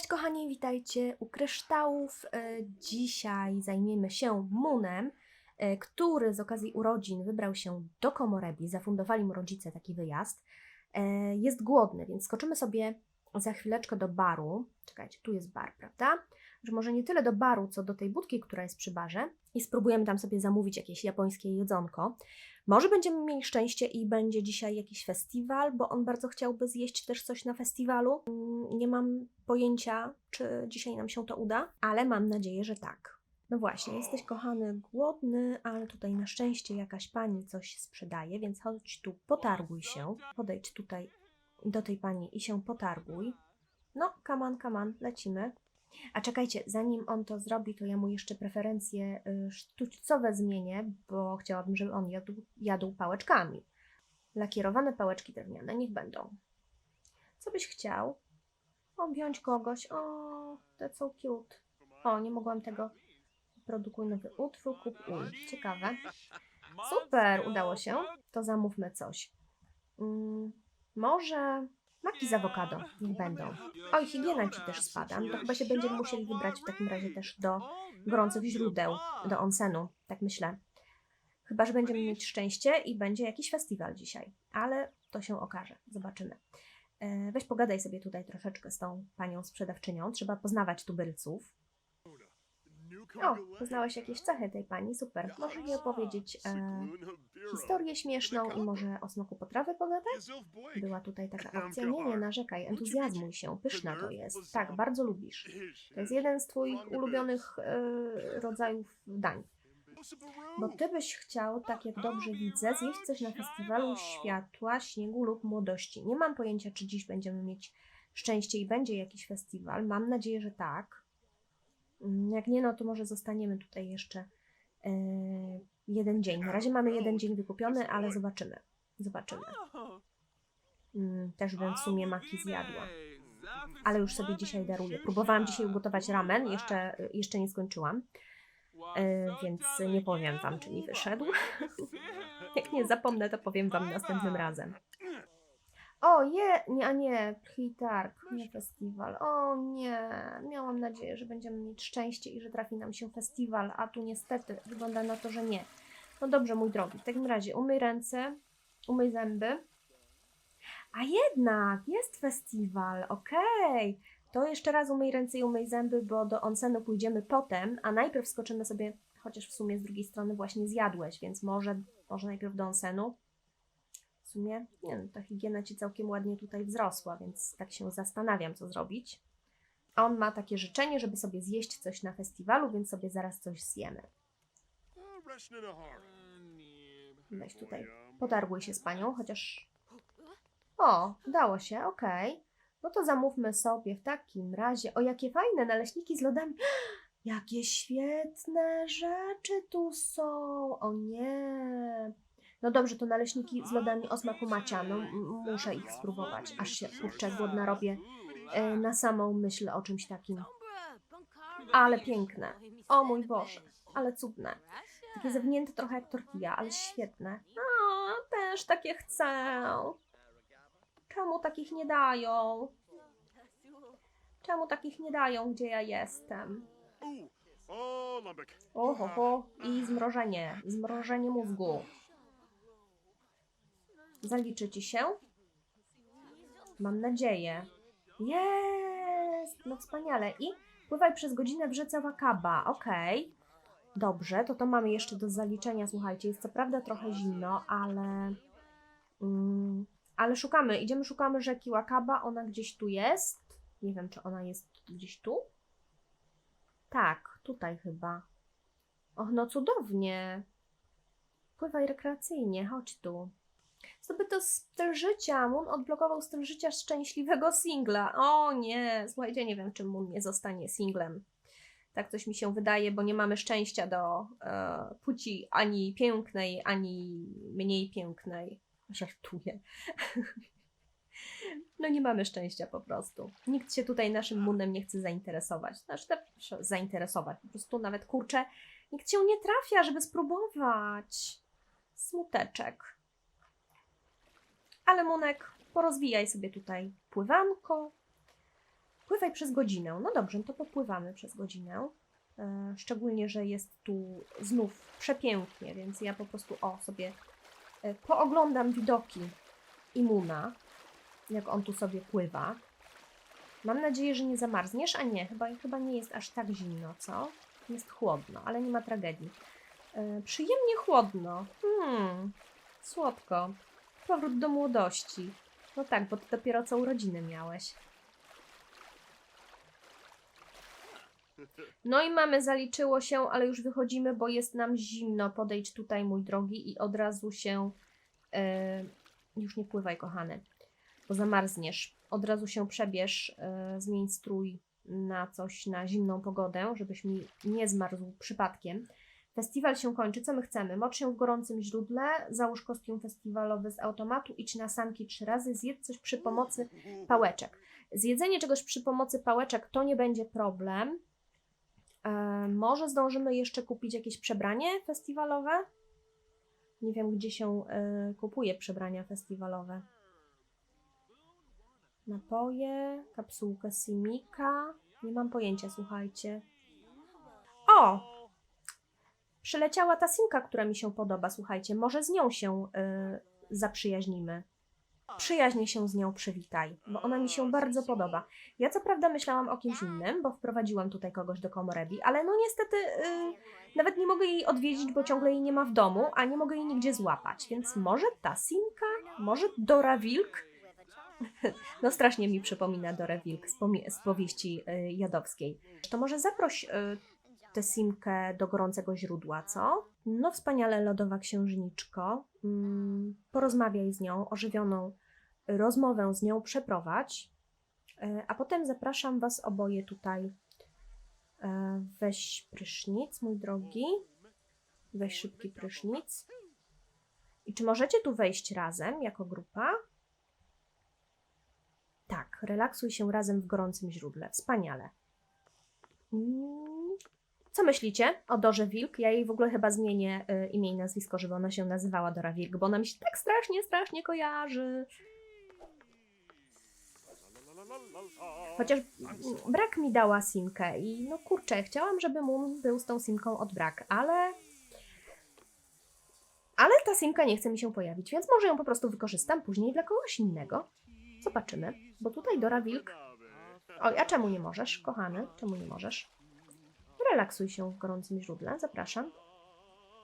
Cześć kochani, witajcie u kryształów. E, Dzisiaj zajmiemy się Munem, e, który z okazji urodzin wybrał się do Komorebi. Zafundowali mu rodzice taki wyjazd. E, Jest głodny, więc skoczymy sobie za chwileczkę do baru. Czekajcie, tu jest bar, prawda? Że może nie tyle do baru, co do tej budki, która jest przy barze i spróbujemy tam sobie zamówić jakieś japońskie jedzonko. Może będziemy mieli szczęście i będzie dzisiaj jakiś festiwal, bo on bardzo chciałby zjeść też coś na festiwalu. Mm, Nie mam pojęcia, czy dzisiaj nam się to uda, ale mam nadzieję, że tak. No właśnie, jesteś kochany głodny, ale tutaj na szczęście jakaś pani coś sprzedaje, więc chodź tu, potarguj się. Podejdź tutaj do tej pani i się potarguj. No, kaman, kaman, lecimy. A czekajcie, zanim on to zrobi, to ja mu jeszcze preferencje y, sztućcowe zmienię, bo chciałabym, żeby on jadł, jadł pałeczkami. Lakierowane pałeczki drewniane, niech będą. Co byś chciał? Objąć kogoś. O, that's so cute. O, nie mogłam tego. Produkuj nowy utwór, kup ul. Ciekawe. Super, udało się. To zamówmy coś. Mm, może maki z awokado, niech będą. Oj, higiena ci też spada. To chyba się będziemy musieli wybrać w takim razie też do gorących źródeł, do onsenu, tak myślę. Chyba, że będziemy mieć szczęście i będzie jakiś festiwal dzisiaj, ale to się okaże, zobaczymy. E, Weź pogadaj sobie tutaj troszeczkę z tą panią sprzedawczynią, trzeba poznawać tubylców. O, poznałeś jakieś cechy tej pani, super. Może jej opowiedzieć e, historię śmieszną i może o smaku potrawy pogadać? Była tutaj taka akcja. Nie, nie, narzekaj, entuzjazmuj się, pyszna to jest. Tak, bardzo lubisz. To jest jeden z Twoich ulubionych e, rodzajów dań. Bo Ty byś chciał, tak jak dobrze widzę, zjeść coś na festiwalu światła, śniegu lub młodości. Nie mam pojęcia, czy dziś będziemy mieć szczęście i będzie jakiś festiwal. Mam nadzieję, że tak. Mm, Jak nie, no to może zostaniemy tutaj jeszcze e, jeden dzień. Na razie mamy jeden dzień wykupiony, ale zobaczymy. Zobaczymy. Mm, Też bym w sumie maki zjadła. Ale już sobie dzisiaj daruję. Próbowałam dzisiaj ugotować ramen, jeszcze, jeszcze nie skończyłam, e, więc nie powiem Wam, czy mi wyszedł. Jak nie zapomnę, to powiem Wam następnym razem. O, je, nie, a nie, Plitark, nie festiwal. O nie, miałam nadzieję, że będziemy mieć szczęście i że trafi nam się festiwal, a tu niestety wygląda na to, że nie. No dobrze, mój drogi, w takim razie umyj ręce, umyj zęby. A jednak, jest festiwal, okej. To jeszcze raz umyj ręce i umyj zęby, bo do onsenu pójdziemy potem, a najpierw skoczymy sobie, chociaż w sumie z drugiej strony właśnie zjadłeś, więc może, może najpierw do onsenu. W sumie, nie no, ta higiena ci całkiem ładnie tutaj wzrosła, więc tak się zastanawiam, co zrobić. A on ma takie życzenie, żeby sobie zjeść coś na festiwalu, więc sobie zaraz coś zjemy. Weź tutaj, potarguj się z panią, chociaż... O, udało się, okej. No to zamówmy sobie w takim razie. O, jakie fajne naleśniki z lodami. Jakie świetne rzeczy tu są. O nie. No dobrze, to naleśniki z lodami o smaku macia. No muszę ich spróbować. Aż się, kurczę, głodna robię e, na samą myśl o czymś takim. Ale piękne. O mój Boże, ale cudne. Takie zawinięte trochę jak tortilla, ale świetne. A, też takie chcę. Czemu takich nie dają? Czemu takich nie dają, gdzie ja jestem? Oho, ho. i zmrożenie, zmrożenie mózgu. Zaliczy ci się? Mam nadzieję. Jest! No wspaniale. I pływaj przez godzinę w rzece Wakaba. Okej. Dobrze, to to mamy jeszcze do zaliczenia. Słuchajcie, jest co prawda trochę zimno, ale... Mm, ale szukamy, idziemy, szukamy rzeki Wakaba. Ona gdzieś tu jest. Nie wiem, czy ona jest gdzieś tu. Tak, tutaj chyba. Och, no cudownie. Pływaj rekreacyjnie, chodź tu. Zdobyto styl życia. Moon odblokował styl życia szczęśliwego singla. O nie, słuchajcie, nie wiem, czy Moon nie zostanie singlem. Tak coś mi się wydaje, bo nie mamy szczęścia do e, płci ani pięknej, ani mniej pięknej. Żartuję. No nie mamy szczęścia po prostu. Nikt się tutaj naszym Moonem nie chce zainteresować. Znaczy zainteresować. Po prostu nawet kurczę, nikt się nie trafia, żeby spróbować. Smuteczek. Ale Munek, porozwijaj sobie tutaj pływanko. Pływaj przez godzinę. No dobrze, no to popływamy przez godzinę. E, szczególnie, że jest tu znów przepięknie, więc ja po prostu o sobie e, pooglądam widoki Imuna, jak on tu sobie pływa. Mam nadzieję, że nie zamarzniesz, a nie, chyba, chyba nie jest aż tak zimno, co? Jest chłodno, ale nie ma tragedii. E, przyjemnie chłodno. Hmm, słodko. Powrót do młodości. No tak, bo ty dopiero co urodziny miałeś. No i mamy, zaliczyło się, ale już wychodzimy, bo jest nam zimno. Podejdź tutaj, mój drogi, i od razu się. E, już nie pływaj, kochany, bo zamarzniesz. Od razu się przebierz, e, zmień strój na coś, na zimną pogodę, żebyś mi nie zmarzł przypadkiem. Festiwal się kończy. Co my chcemy? Mocz się w gorącym źródle, załóż kostium festiwalowy z automatu, idź na sanki trzy razy, zjedz coś przy pomocy pałeczek. Zjedzenie czegoś przy pomocy pałeczek to nie będzie problem. E, może zdążymy jeszcze kupić jakieś przebranie festiwalowe? Nie wiem, gdzie się e, kupuje przebrania festiwalowe. Napoje, kapsułkę Simika. Nie mam pojęcia, słuchajcie. O! Przyleciała ta Simka, która mi się podoba, słuchajcie. Może z nią się y, zaprzyjaźnimy. Przyjaźnie się z nią przywitaj, bo ona mi się bardzo podoba. Ja co prawda myślałam o kimś innym, bo wprowadziłam tutaj kogoś do Komorebi, ale no niestety y, nawet nie mogę jej odwiedzić, bo ciągle jej nie ma w domu, a nie mogę jej nigdzie złapać. Więc może ta Simka, może Dora Wilk? No strasznie mi przypomina Dora Wilk z, z powieści y, jadowskiej. To może zaproś y, tę Simkę do gorącego źródła, co? No wspaniale, lodowa księżniczko. Mm, porozmawiaj z nią, ożywioną rozmowę z nią przeprowadź, E, a potem zapraszam Was oboje tutaj. E, Weź prysznic, mój drogi. Weź szybki prysznic. I czy możecie tu wejść razem jako grupa? Tak, relaksuj się razem w gorącym źródle. Wspaniale. Co myślicie o Dorze Wilk? Ja jej w ogóle chyba zmienię y, imię i nazwisko, żeby ona się nazywała Dora Wilk, bo ona mi się tak strasznie, strasznie kojarzy. Chociaż brak mi dała simkę i no kurczę, chciałam, żeby Moon był z tą simką od brak, ale... Ale ta simka nie chce mi się pojawić, więc może ją po prostu wykorzystam później dla kogoś innego. Zobaczymy, bo tutaj Dora Wilk... Oj, a czemu nie możesz, kochany? Czemu nie możesz? Relaksuj się w gorącym źródle, zapraszam.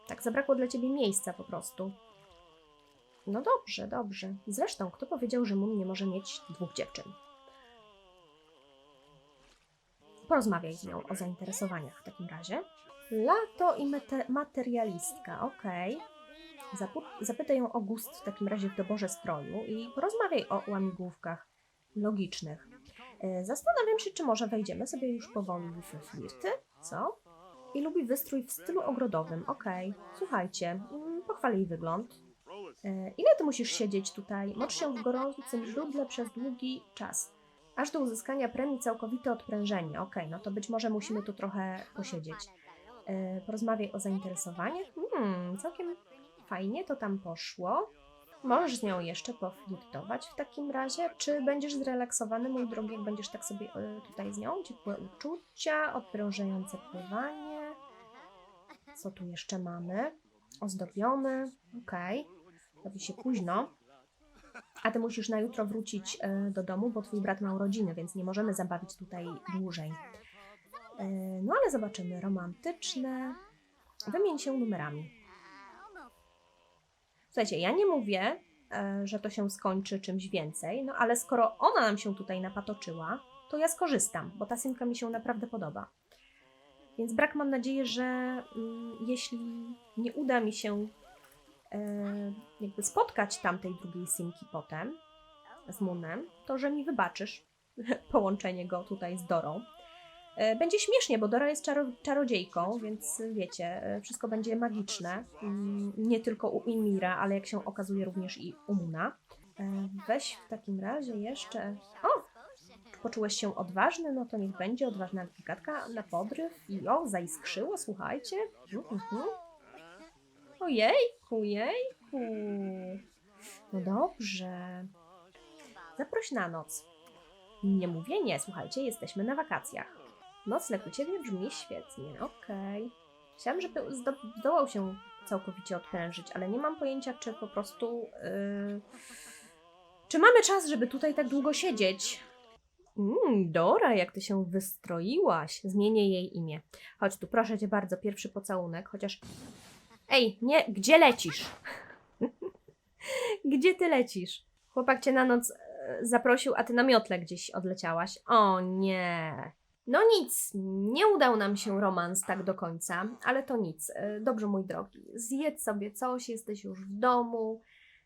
Tak, zabrakło dla ciebie miejsca po prostu. No dobrze, dobrze. Zresztą, kto powiedział, że Moon nie może mieć dwóch dziewczyn? Porozmawiaj z nią o zainteresowaniach w takim razie. Lato i materialistka, okej. Zapu- Zapytaj ją o gust w takim razie w doborze stroju i porozmawiaj o łamigłówkach logicznych. E, Zastanawiam się, czy może wejdziemy sobie już powoli w flirty, co? I lubi wystrój w stylu ogrodowym, okej. Słuchajcie, mm, pochwal jej wygląd. E, Ile ty musisz siedzieć tutaj? Mocz się w gorącym źródle przez długi czas. Aż do uzyskania premii całkowite odprężenie. Okej, no to być może musimy tu trochę posiedzieć. E, porozmawiaj o zainteresowaniach. Hmm, całkiem fajnie to tam poszło. Możesz z nią jeszcze poflirtować w takim razie. Czy będziesz zrelaksowany, mój drogi, jak będziesz tak sobie e, tutaj z nią? Ciepłe uczucia, odprężające pływanie. Co tu jeszcze mamy? Ozdobiony. Okej. Robi się późno. A ty musisz na jutro wrócić e, do domu, bo twój brat ma urodziny, więc nie możemy zabawić tutaj dłużej. E, no ale zobaczymy. Romantyczne. Wymień się numerami. Słuchajcie, ja nie mówię, e, że to się skończy czymś więcej, no ale skoro ona nam się tutaj napatoczyła, to ja skorzystam, bo ta synka mi się naprawdę podoba. Więc brak mam nadzieję, że mm, jeśli nie uda mi się e, jakby spotkać tamtej drugiej synki potem z Moonem, to że mi wybaczysz połączenie go tutaj z Dorą. E, Będzie śmiesznie, bo Dora jest czaro czarodziejką, więc wiecie, e, wszystko będzie magiczne. Mm, Nie tylko u Imira, ale jak się okazuje również i u Muna. E, Weź w takim razie jeszcze... O! Poczułeś się odważny? No to niech będzie odważna gadka na podryw. I o, zaiskrzyło, słuchajcie. Mhm. Ojejku, jejku. No dobrze. Zaproś na noc. Nie mówię nie, słuchajcie, jesteśmy na wakacjach. Nocleg u Ciebie brzmi świetnie, okej. Chciałam, żeby zdo- zdołał się całkowicie odprężyć, ale nie mam pojęcia, czy po prostu... Yy... Czy mamy czas, żeby tutaj tak długo siedzieć? Mm, Dora, jak ty się wystroiłaś. Zmienię jej imię. Chodź tu, proszę cię bardzo, pierwszy pocałunek, chociaż... Ej, nie, gdzie lecisz? gdzie ty lecisz? Chłopak cię na noc e, zaprosił, a ty na miotle gdzieś odleciałaś. O nie. No nic, nie udał nam się romans tak do końca, ale to nic. E, Dobrze, mój drogi, zjedz sobie coś, jesteś już w domu,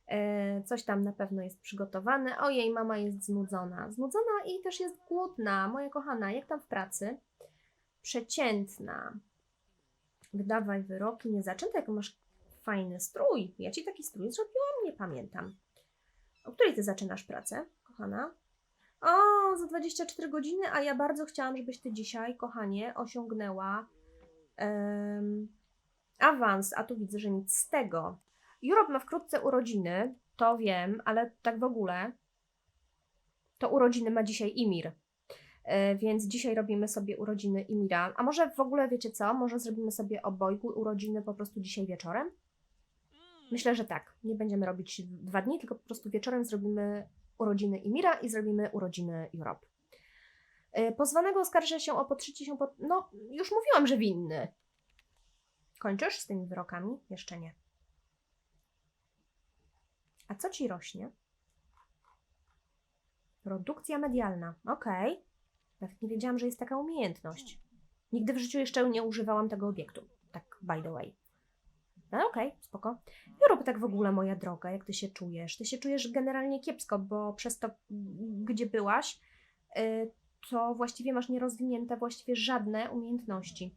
e, coś tam na pewno jest przygotowane. Ojej, mama jest znudzona. Znudzona i też jest głodna, moja kochana, jak tam w pracy? Przeciętna. Wydawaj wyroki, nie zaczęta, jak masz fajny strój. Ja ci taki strój zrobiłam, nie pamiętam. O której ty zaczynasz pracę, kochana? O, za 24 godziny, a ja bardzo chciałam, żebyś ty dzisiaj, kochanie, osiągnęła em, awans, a tu widzę, że nic z tego. Europe ma wkrótce urodziny, to wiem, ale tak w ogóle, to urodziny ma dzisiaj Imir. E, Więc dzisiaj robimy sobie urodziny Imira. A może w ogóle wiecie co? Może zrobimy sobie obojgu urodziny po prostu dzisiaj wieczorem? Myślę, że tak. Nie będziemy robić dwa dni, tylko po prostu wieczorem zrobimy urodziny Imira i zrobimy urodziny Europe. E, Pozwanego oskarża się o podszycie się pod... No, już mówiłam, że winny. Kończysz z tymi wyrokami? Jeszcze nie. A co ci rośnie? Produkcja medialna. Okej. Nawet nie wiedziałam, że jest taka umiejętność. Nigdy w życiu jeszcze nie używałam tego obiektu. Tak, by the way. No okej, spoko. Nie rób tak w ogóle, moja droga, jak ty się czujesz. Ty się czujesz generalnie kiepsko, bo przez to, gdzie byłaś, y, to właściwie masz nierozwinięte właściwie żadne umiejętności.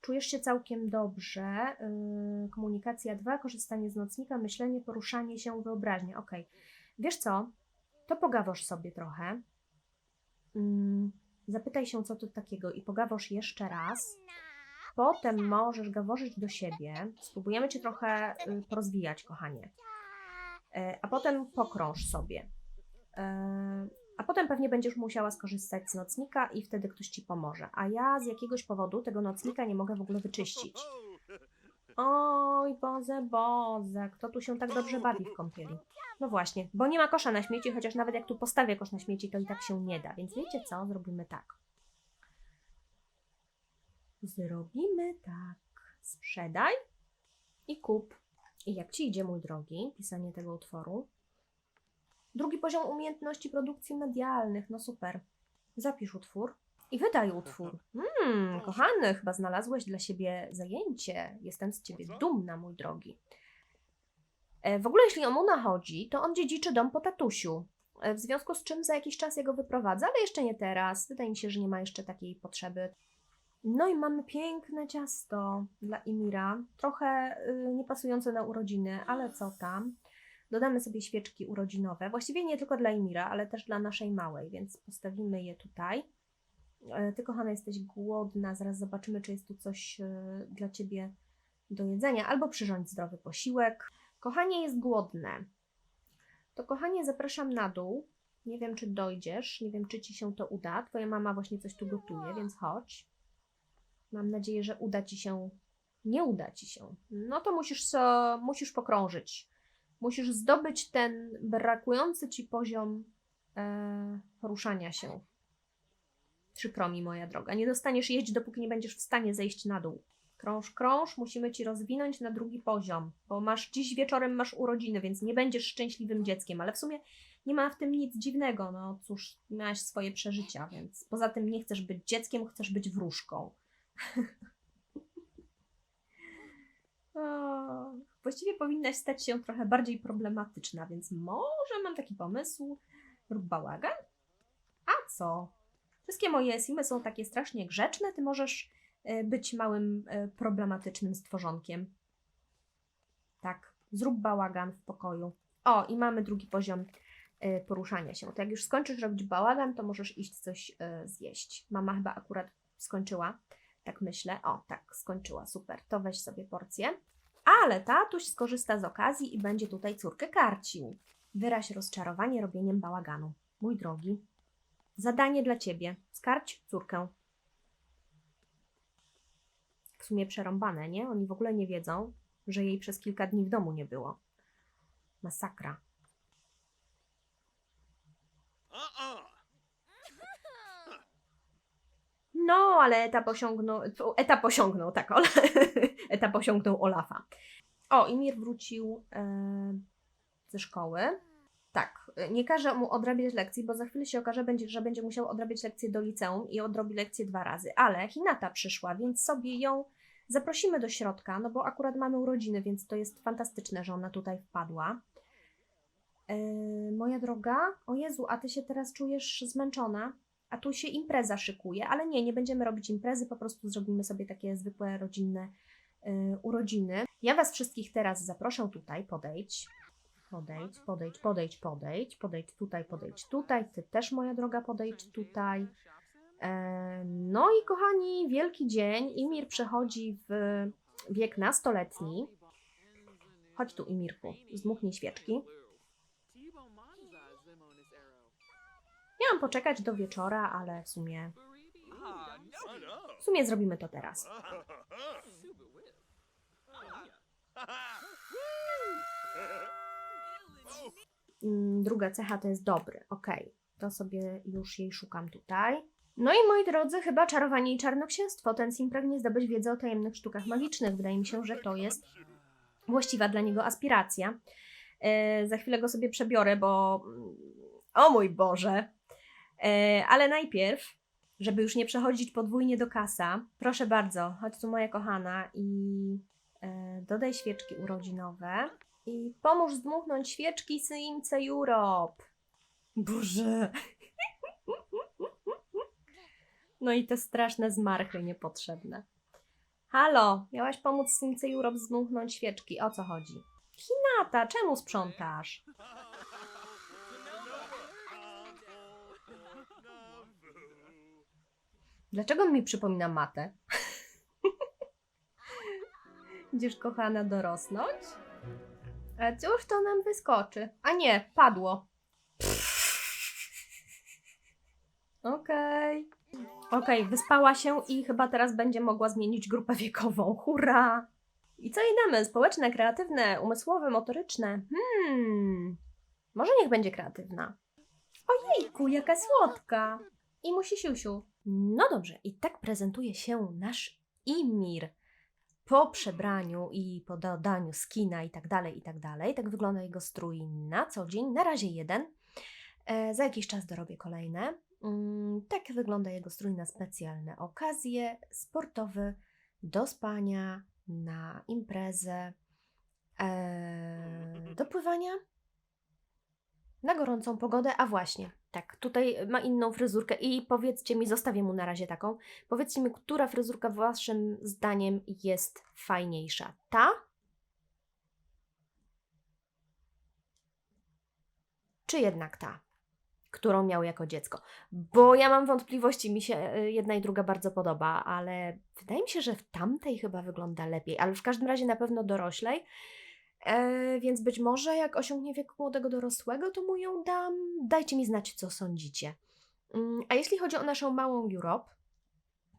Czujesz się całkiem dobrze. y, Komunikacja 2, korzystanie z nocnika, myślenie, poruszanie się, wyobraźnia. Okej. Wiesz co? To pogawosz sobie trochę. Mm, Zapytaj się, co to takiego i pogawosz jeszcze raz. Potem możesz gaworzyć do siebie. Spróbujemy Cię trochę y, porozwijać, kochanie. E, A potem pokrąż sobie. E, A potem pewnie będziesz musiała skorzystać z nocnika i wtedy ktoś Ci pomoże. A ja z jakiegoś powodu tego nocnika nie mogę w ogóle wyczyścić. Oj, Boze, Boze, kto tu się tak dobrze bawi w kąpieli? No właśnie, bo nie ma kosza na śmieci, chociaż nawet jak tu postawię kosz na śmieci, to i tak się nie da. Więc wiecie co? Zrobimy tak. Zrobimy tak. Sprzedaj i kup. I jak ci idzie, mój drogi, pisanie tego utworu? Drugi poziom umiejętności produkcji medialnych. No super. Zapisz utwór i wydaj utwór. Hmm, kochany, chyba znalazłeś dla siebie zajęcie. Jestem z ciebie dumna, mój drogi. E, W ogóle, jeśli o Muna chodzi, to on dziedziczy dom po tatusiu. E, W związku z czym za jakiś czas jego wyprowadza, ale jeszcze nie teraz. Wydaje mi się, że nie ma jeszcze takiej potrzeby. No i mamy piękne ciasto dla Imira. Trochę y, niepasujące na urodziny, ale co tam. Dodamy sobie świeczki urodzinowe. Właściwie nie tylko dla Imira, ale też dla naszej małej, więc postawimy je tutaj. E, Ty, kochana, jesteś głodna. Zaraz zobaczymy, czy jest tu coś e, dla ciebie do jedzenia. Albo przyrządź zdrowy posiłek. Kochanie jest głodne. To, kochanie, zapraszam na dół. Nie wiem, czy dojdziesz. Nie wiem, czy ci się to uda. Twoja mama właśnie coś tu gotuje, więc chodź. Mam nadzieję, że uda ci się. Nie uda ci się. No to musisz, so, musisz pokrążyć. Musisz zdobyć ten brakujący ci poziom e, poruszania się. Przykro mi, moja droga. Nie dostaniesz jeść, dopóki nie będziesz w stanie zejść na dół. Krąż, krąż, musimy ci rozwinąć na drugi poziom, bo masz dziś wieczorem masz urodziny, więc nie będziesz szczęśliwym dzieckiem, ale w sumie nie ma w tym nic dziwnego. No cóż, miałaś swoje przeżycia, więc poza tym nie chcesz być dzieckiem, chcesz być wróżką. O, właściwie powinnaś stać się trochę bardziej problematyczna, więc może mam taki pomysł. Rób bałagan? A co? Wszystkie moje simy są takie strasznie grzeczne, ty możesz e, być małym e, problematycznym stworzonkiem. Tak, zrób bałagan w pokoju. O, i mamy drugi poziom e, poruszania się. To jak już skończysz robić bałagan, to możesz iść coś zjeść. Mama chyba akurat skończyła. Tak myślę. O, tak, skończyła, super. To weź sobie porcję. Ale tatuś skorzysta z okazji i będzie tutaj córkę karcił. Wyraź rozczarowanie robieniem bałaganu. Mój drogi, Zadanie dla ciebie. Skarć córkę. W sumie przerąbane, nie? Oni w ogóle nie wiedzą, że jej przez kilka dni w domu nie było. Masakra. Uh-uh. No, ale etap osiągnął, etap osiągnął, tak, Ola, etap osiągnął Olafa. O, Imir wrócił e, ze szkoły. Tak, e, nie każe mu odrabiać lekcji, bo za chwilę się okaże, będzie, że będzie musiał odrabiać lekcje do liceum i odrobi lekcje dwa razy. Ale Hinata przyszła, więc sobie ją zaprosimy do środka, no bo akurat mamy urodziny, więc to jest fantastyczne, że ona tutaj wpadła. E, moja droga, o Jezu, a ty się teraz czujesz zmęczona? A tu się impreza szykuje, ale nie, nie będziemy robić imprezy, po prostu zrobimy sobie takie zwykłe rodzinne y, urodziny. Ja Was wszystkich teraz zaproszę tutaj, podejdź. Podejdź, podejdź, podejdź, podejdź, podejdź tutaj, podejdź tutaj. Ty też, moja droga, podejdź tutaj. E, no i kochani, wielki dzień. Imir przechodzi w wiek nastoletni. Chodź tu, Imirku, zdmuchnij świeczki. Miałam poczekać do wieczora, ale w sumie, w sumie zrobimy to teraz. Mm, Druga cecha to jest dobry. Okej, to sobie już jej szukam tutaj. No i moi drodzy, chyba czarowanie i czarnoksięstwo. Ten sim pragnie zdobyć wiedzę o tajemnych sztukach magicznych. Wydaje mi się, że to jest właściwa dla niego aspiracja. E, za chwilę go sobie przebiorę, bo. O mój Boże! E, ale najpierw, żeby już nie przechodzić podwójnie do kasa, proszę bardzo, chodź tu moja kochana i e, dodaj świeczki urodzinowe i pomóż zdmuchnąć świeczki Simce Europe. Boże. No i te straszne zmarchy niepotrzebne. Halo, miałaś pomóc Simce Europe zdmuchnąć świeczki. O co chodzi? Hinata, czemu sprzątasz? Dlaczego mi przypomina matę? Będziesz kochana dorosnąć? A cóż to nam wyskoczy? A nie, padło. Okej. Okej, wyspała się i chyba teraz będzie mogła zmienić grupę wiekową. Hurra! I co jej damy? Społeczne, kreatywne, umysłowe, motoryczne? Hmm. Może niech będzie kreatywna. Ojejku, jaka słodka! I musi siusiu. No dobrze, i tak prezentuje się nasz Imir po przebraniu i po dodaniu skina i tak dalej, i tak dalej. Tak wygląda jego strój na co dzień. Na razie jeden. E, za jakiś czas dorobię kolejne. Mm, tak wygląda jego strój na specjalne okazje. Sportowy, do spania, na imprezę, e, do pływania, na gorącą pogodę, a właśnie, tak, tutaj ma inną fryzurkę i powiedzcie mi, zostawię mu na razie taką, powiedzcie mi, która fryzurka waszym zdaniem jest fajniejsza? Ta? Czy jednak ta, którą miał jako dziecko? Bo ja mam wątpliwości, mi się y, jedna i druga bardzo podoba, ale wydaje mi się, że w tamtej chyba wygląda lepiej, ale w każdym razie na pewno doroślej. E, więc być może jak osiągnie wiek młodego dorosłego, to mu ją dam. Dajcie mi znać, co sądzicie. Mm, A jeśli chodzi o naszą małą Europe,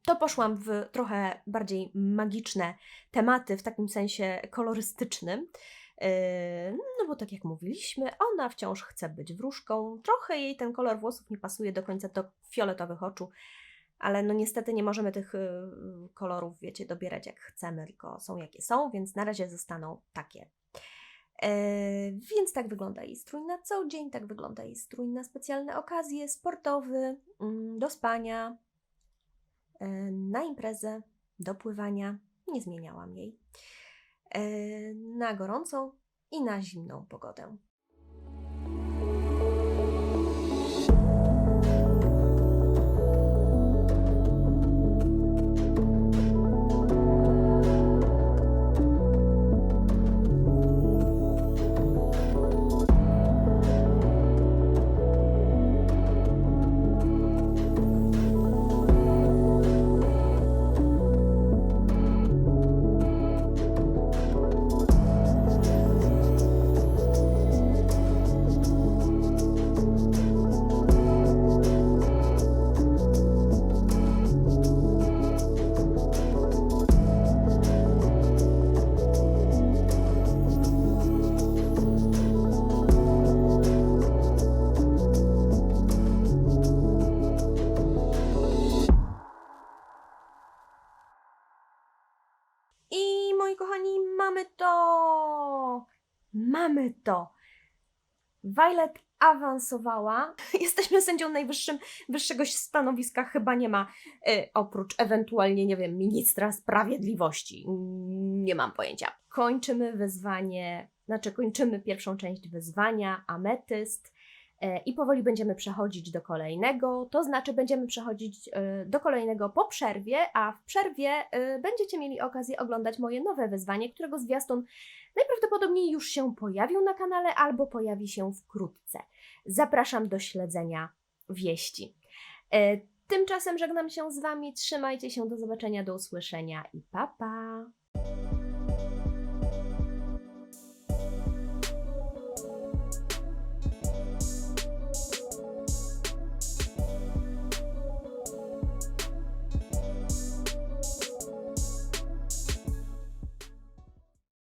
to poszłam w trochę bardziej magiczne tematy, w takim sensie kolorystycznym. E, No bo tak jak mówiliśmy, ona wciąż chce być wróżką. Trochę jej ten kolor włosów nie pasuje do końca do fioletowych oczu, ale no niestety nie możemy tych y, kolorów, wiecie, dobierać jak chcemy, tylko są jakie są, więc na razie zostaną takie. E, więc tak wygląda jej strój na co dzień, tak wygląda jej strój na specjalne okazje, sportowy, mm, do spania, e, na imprezę, do pływania. Nie zmieniałam jej. E, na gorącą i na zimną pogodę. Violet awansowała. Jesteśmy sędzią najwyższym, wyższego stanowiska chyba nie ma, y, oprócz ewentualnie, nie wiem, ministra sprawiedliwości. Mm, Nie mam pojęcia. Kończymy wyzwanie, znaczy kończymy pierwszą część wyzwania, ametyst. E, I powoli będziemy przechodzić do kolejnego, to znaczy będziemy przechodzić e, do kolejnego po przerwie, a w przerwie e, będziecie mieli okazję oglądać moje nowe wyzwanie, którego zwiastun najprawdopodobniej już się pojawił na kanale albo pojawi się wkrótce. Zapraszam do śledzenia wieści. Tymczasem żegnam się z Wami, trzymajcie się, do zobaczenia, do usłyszenia i pa pa!